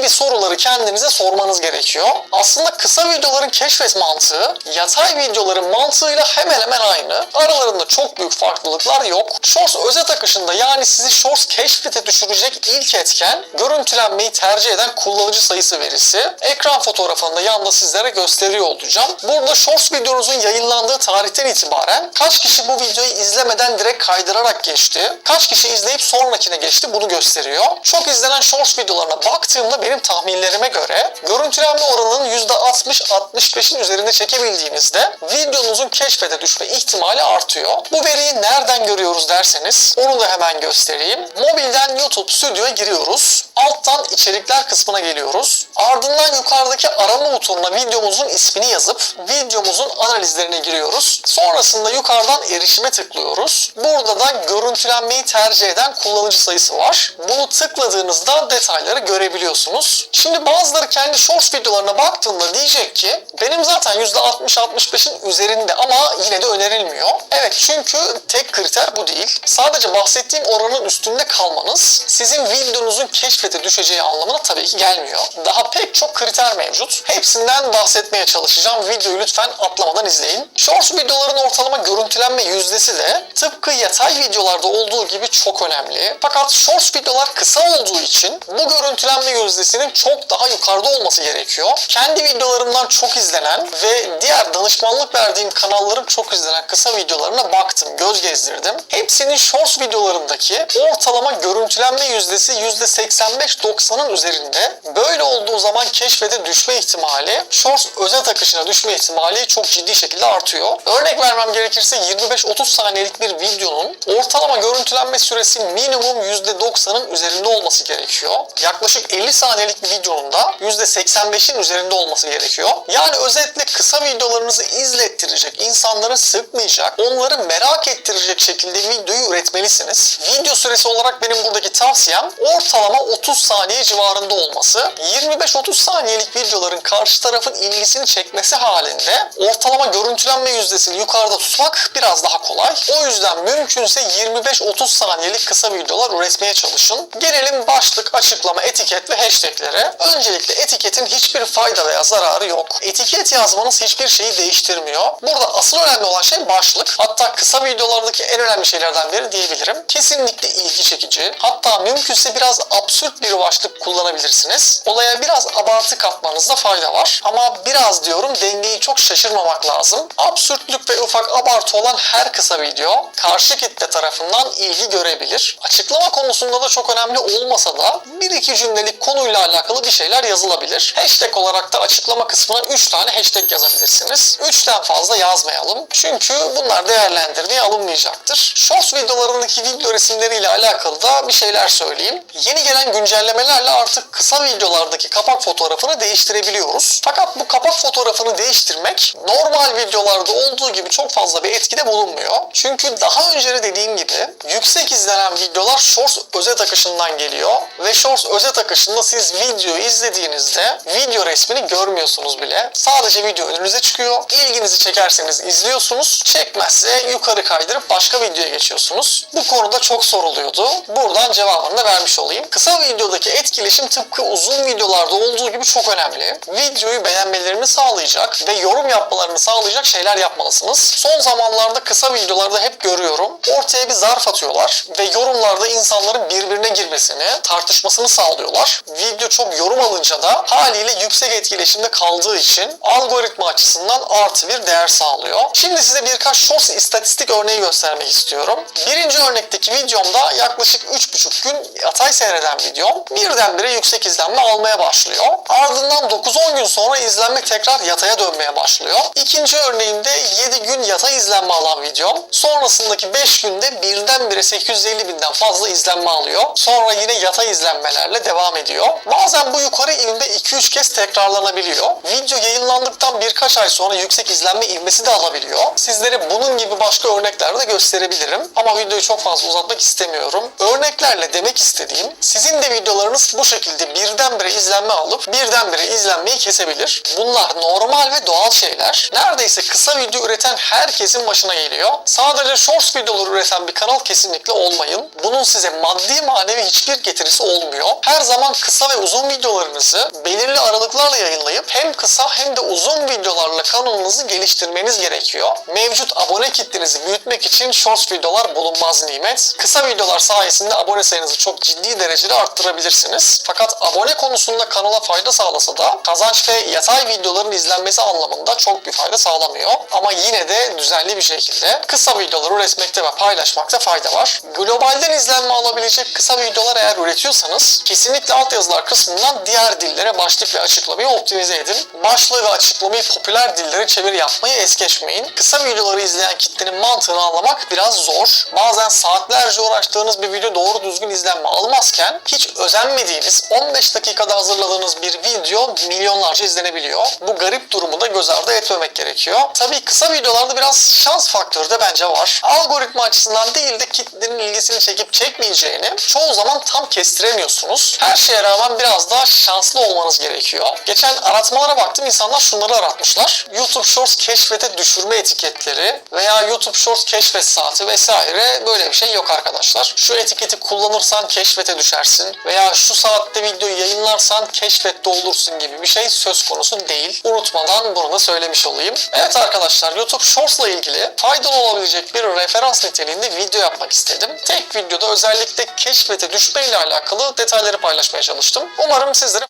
gibi soruları kendinize sormanız gerekiyor. Aslında kısa videoların keşfet mantığı yatay videoların mantığıyla hemen hemen aynı. Aralarında çok büyük farklılıklar yok. Shorts özet akışında yani sizi Shorts keşfete düşürecek ilk etken görüntülenmeyi tercih eden kullanıcı sayısı verisi. Ekran fotoğrafını da yanda sizlere gösteriyor olacağım. Burada Shorts videonuzun yayınlandığı tarihten itibaren kaç kişi bu videoyu izlemeden direkt kaydırarak geçti, kaç kişi izleyip sonrakine geçti bunu gösteriyor. Çok izlenen Shorts videolarına baktığımda benim tahminlerime göre görüntülenme oranının %60-65'in üzerinde çekebildiğinizde videonuzun keşfete düşme ihtimali artıyor. Bu veriyi nereden görüyoruz derseniz onu da hemen göstereyim. Mobilden YouTube Studio'ya giriyoruz. Alttan içerikler kısmına geliyoruz. Ardından yukarıdaki arama butonuna videomuzun ismini yazıp videomuzun analizlerine giriyoruz. Sonrasında yukarıdan erişime tıklıyoruz. Burada da görüntülenmeyi tercih eden kullanıcı sayısı var. Bunu tıkladığınızda detayları görebiliyorsunuz. Şimdi bazıları kendi Shorts videolarına baktığında diyecek ki benim zaten %60-65'in üzerinde ama yine de önerilmiyor. Evet çünkü tek kriter bu değil. Sadece bahsettiğim oranın üstünde kalmanız sizin videonuzun keşfete düşeceği anlamına tabii ki gelmiyor. Daha pek çok kriter mevcut. Hepsinden bahsetmeye çalışacağım. Videoyu lütfen atlamadan izleyin. Shorts videoların ortalama görüntülenme yüzdesi de tıpkı yatay videolarda olduğu gibi çok önemli. Fakat Shorts videolar kısa olduğu için bu görüntülenme yüzdesinin çok daha yukarıda olması gerekiyor. Kendi videolarımdan çok izlenen ve diğer danışmanlık verdiğim kanalların çok izlenen kısa videolarına baktım, göz gezdirdim. Hepsinin Shorts videolarındaki ortalama görüntülenme yüzdesi %85-90'ın üzerinde. Böyle olduğu zaman keşfete düşme ihtimali, Shorts özet akışına düşme ihtimali çok ciddi şekilde artıyor. Örnek vermem gerekirse 25-30 saniyelik bir videonun ortalama görüntülenme süresi minimum %90'ın üzerinde olması gerekiyor. Yaklaşık 50 saniyelik bir videonun da %85'in üzerinde olması gerekiyor. Yani özetle kısa videolarınızı izlettirecek, insanları sıkmayacak, onları merak ettirecek şekilde videoyu üretmelisiniz. Video süresi olarak benim buradaki tavsiyem ortalama 30 saniye civarında olması. 25-30 saniyelik videoların karşı tarafın ilgisini çekmesi halinde ortalama görüntülenme yüzdesini yukarıda tutmak biraz daha kolay. O yüzden mümkünse 25-30 saniyelik kısa videolar üretmeye çalışın. Gelelim başlık, açıklama, etiket ve hashtaglere. Öncelikle etiketin hiçbir fayda veya zararı yok. Etiket yazmanız hiçbir şeyi değiştirmiyor. Burada asıl önemli olan şey başlık. Hatta kısa videolardaki en önemli şeylerden biri diyebilirim. Kesinlikle ilgi çekici. Hatta mümkünse biraz absürt bir başlık kullanabilirsiniz. Olaya biraz abartı katmanızda fayda var. Ama biraz diyorum dengeyi çok şaşırmamak lazım. Absürtlük ve ufak abartı olan her kısa video karşı kitle tarafından ilgi görebilir. Açıklama konusunda da çok önemli olmasa da bir iki cümlelik konuyla alakalı bir şeyler yazılabilir. Hashtag olarak da açıklama kısmına 3 tane hashtag yazabilirsiniz. 3'ten fazla yazmayalım. Çünkü bunlar değerlendirmeye alınmayacaktır. Shorts videolarındaki video resimleriyle alakalı da bir şeyler söyleyeyim. Yeni gelen güncellemelerle artık kısa videolardaki kapak fotoğrafını değiştirebiliyoruz. Fakat bu kapak fotoğrafını değiştirmek normal videolarda olduğu gibi çok fazla bir etkide bulunmuyor. Çünkü daha önce de dediğim gibi yüksek izlenen videolar Shorts özet akışından geliyor ve Shorts özet akışında siz videoyu izlediğinizde video resmini görmüyorsunuz bile. Sadece video önünüze çıkıyor. İlginizi çekerseniz izliyorsunuz. Çekmezse yukarı kaydırıp başka videoya geçiyorsunuz. Bu konuda çok soruluyordu. Buradan cevabını da vermiş olayım. Kısa videodaki etkileşim tıpkı uzun videolarda olduğu gibi çok önemli. Videoyu beğenmelerini sağlayacak ve yorum yapmalarını sağlayacak şeyler yapmalısınız. Son zamanlarda kısa videolarda hep görüyorum. Ortaya bir zarf atıyorlar ve yorumlarda insanların birbirine girmesini, tartışmasını sağlıyorlar. Video çok yorum alınca da haliyle yüksek etkileşimde kaldığı için algoritma açısından artı bir değer sağlıyor. Şimdi size birkaç shorts istatistik örneği göstermek istiyorum. Birinci örnekteki videomda yaklaşık 3,5 gün yatay seyreden videom birdenbire yüksek izlenme almaya başlıyor. Ardından 9-10 gün sonra izlenme tekrar yataya dönmeye başlıyor. İkinci örneğimde 7 gün yatay izlenme alan videom sonrasındaki 5 günde birdenbire 850 binden fazla izlenme alıyor. Sonra yine yatay izlenmelerle devam ediyor. Bazen bu yukarı ivme 2-3 kez tekrarlanabiliyor. Video yayınlandıktan birkaç ay sonra yüksek izlenme ivmesi de alabiliyor. Sizlere bunun gibi başka örnekler de gösterebilirim. Ama videoyu çok fazla uzatmak istemiyorum. Örneklerle demek istediğim sizin de videolarınız bu şekilde birdenbire izlenme alıp birdenbire izlenmeyi kesebilir. Bunlar normal ve doğal şeyler. Neredeyse kısa video üreten herkesin başına geliyor. Sadece shorts videoları üreten bir kanal kesinlikle olmayın. Bunun size maddi manevi hiçbir getirisi olmuyor. Her zaman kısa ve uzun videolarınızı belirli aralıklarla yayınlayıp hem kısa hem de uzun videolarla kanalınızı geliştirmeniz gerekiyor. Mevcut abone kitlenizi büyütmek için shorts videolar bulunmaz nimet. Kısa videolar sayesinde abone sayınızı çok ciddi derecede arttırabilirsiniz. Fakat abone konusunda kanala fayda sağlasa da kazanç ve yatay videoların izlenmesi anlamında çok bir fayda sağlamıyor. Ama yine de düzenli bir şekilde kısa videolar üretmekte ve paylaşmakta fayda var. Globalden izlenme alabilecek kısa videolar eğer üretiyorsanız kesinlikle altyazılar kısmından diğer dillere başlık ve açıklamayı optimize edin. Başlığı ve açıklamayı popüler dillere çevir yapmayı es geçmeyin. Kısa videoları izleyen kitlenin mantığını anlamak biraz zor. Bazen saatlerce uğraştığınız bir video doğru düzgün izlenme almazken hiç özenmediğiniz 15 dakikada hazırladığınız bir video milyonlarca izlenebiliyor. Bu garip durumu da göz ardı etmemek gerekiyor. Tabii kısa videolarda biraz şans faktörü de bence var. Algoritma açısından değil de kitlenin ilgisini çekip çekmeyeceğini çoğu zaman tam kestiremiyorsunuz. Her şeye rağmen biraz daha şanslı olmanız gerekiyor. Geçen aratmalara baktım insanlar şunları aratmışlar. YouTube Shorts keşfete düşürme etiketleri veya YouTube Shorts keşfet saati vesaire böyle bir şey yok arkadaşlar. Şu etiketi kullanırsan keşfete düşersin veya şu saatte videoyu yayınlarsan keşfette olursun gibi bir şey söz konusu değil. Unutmadan bunu da söylemiş olayım. Evet arkadaşlar YouTube Shorts'la ilgili faydalı olabilecek bir referans niteliğinde video yapmak istedim. Tek videoda özellikle keşfete düşme ile alakalı detayları paylaşmaya çalıştım. Umarım sizlere